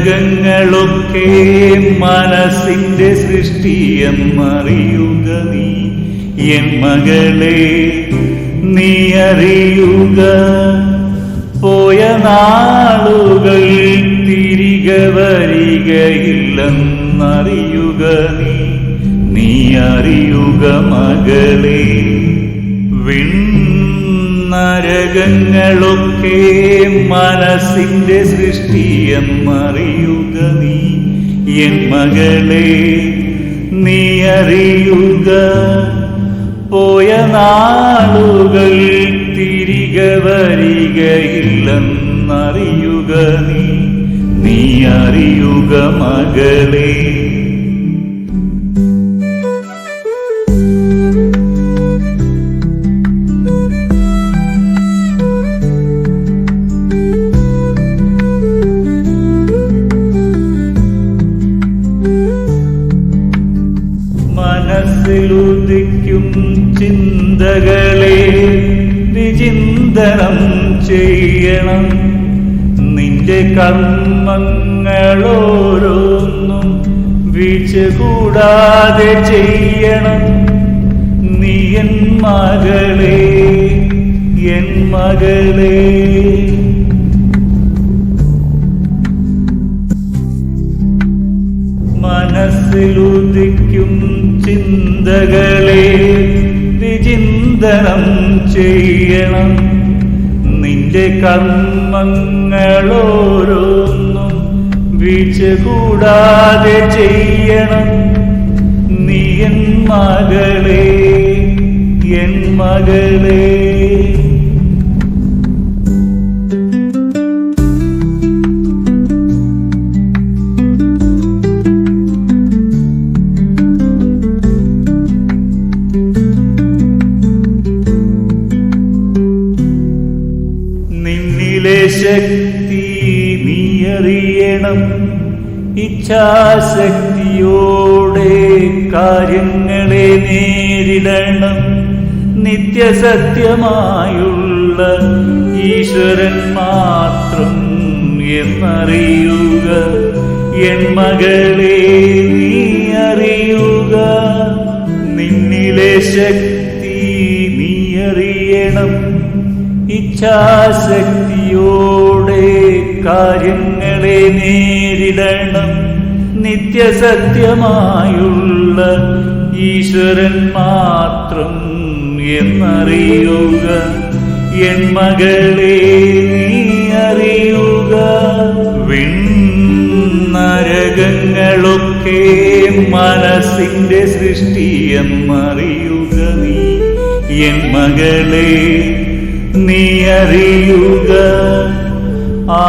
വിണ്ണരകങ്ങളൊക്കെ മനസ്സിന്റെ സൃഷ്ടിയെന്നറിയുക നീ. എൻ മകളെ നീ അറിയുക. പോയ നാളുകൾ തിരികെ വരികയില്ലെന്നറിയുക നീ. നീ അറിയുക മകളെ വിണ്ണരകങ്ങളൊക്കെ മനസ്സിന്റെ സൃഷ്ടിയെന്നറിയുക നീ. എൻ മകളെ നീ അറിയുക. പോയ നാളുകൾ തിരികെ വരികയില്ലെന്നറിയുക നീ. നീ അറിയുക മകളെ ചിന്തകളെ വിചിന്തനം ചെയ്യണം. നിന്റെ കർമ്മങ്ങളോരോന്നും വീഴ്ച കൂടാതെ ചെയ്യണം. നീ എൻ മകളെ എൻ മകളെ. മനസ്സിലുദിക്കും ചിന്തകളെ വിചിന്തനം ചെയ്യണം. നിന്റെ കർമ്മങ്ങളോരോന്നും വീഴ്ച കൂടാതെ ചെയ്യണം. നീ എൻ മകളെ എൻ മകളെ. ശക്തി നീയറിയണം. ഇച്ഛാശക്തിയോടെ കാര്യങ്ങളെ നേരിടണം. നിത്യസത്യമായുള്ള ഈശ്വരൻ മാത്രം എന്നറിയുക. എൻ മകളെ നീ അറിയുക. നിന്നിലെ ശക്തി നീ അറിയണം ഇച്ഛാശക്തിയോടെ കാര്യങ്ങളെ നേരിടണം. നിത്യസത്യമായുള്ള ഈശ്വരൻ മാത്രം എന്നറിയുക. എൻ മകളെ നീ അറിയുക. വിണ്ണരകങ്ങളൊക്കെ മനസ്സിന്റെ സൃഷ്ടിയെന്നറിയുക നീ. എൻ മകളെ നീ അറിയുക ആ